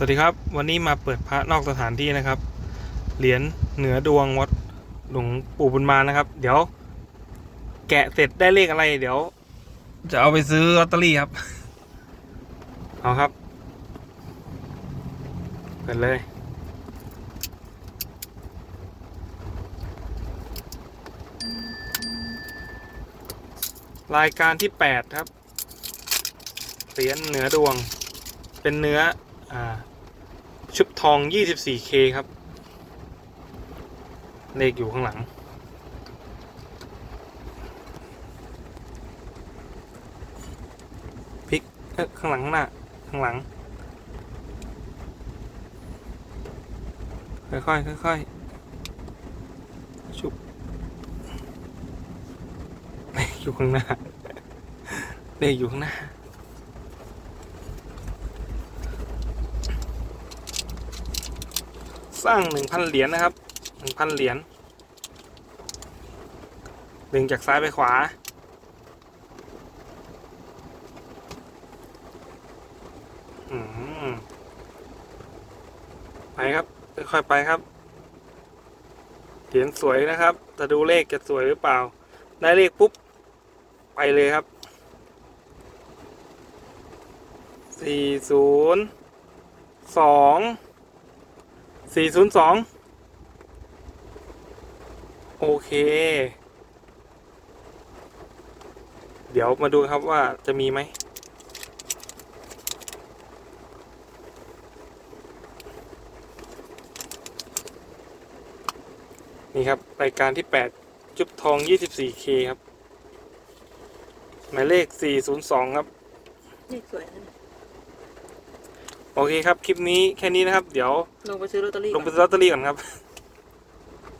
สวัสดีครับ วันนี้มาเปิดพระนอกสถานที่นะครับ เหรียญเหนือดวงวัดหลวงปู่บุญมานะครับ เดี๋ยว แกะเสร็จได้เลขอะไร เดี๋ยว จะเอาไปซื้อลอตเตอรี่ครับ เอาครับ เปิดเลย รายการที่แปดครับเหรียญเหนือดวง เป็นเนื้ออ่า ชุบทอง 24K ครับ เลขอยู่ข้างหลัง พลิกข้างหลังข้างหน้า ข้างหลัง ค่อยๆค่อยๆชุบเลขอยู่ข้างหน้า เลขอยู่ข้างหน้า สร้างหนึ่งพันเหรียญนะครับหนึ่งพันเหรียญดึงจากซ้ายไปขวา ไปครับ ค่อยๆไปครับ เหรียญสวยนะครับ จะดูเลขจะสวยหรือเปล่า ได้เลขปุ๊บ ไปเลยครับ สี่ศูนย์สอง สี่ศูนย์สองโอเค เดี๋ยวมาดูครับว่าจะมีไหมนี่ครับ รายการที่ 8 จุบทอง 24K ครับ หมายเลข 402 ครับ เลขสวยนะ โอเคครับ คลิปนี้แค่นี้นะครับ เดี๋ยวลงไปซื้อลอตเตอรี่ลงไปก่อนซื้อลอตเตอรี่ก่อนครับ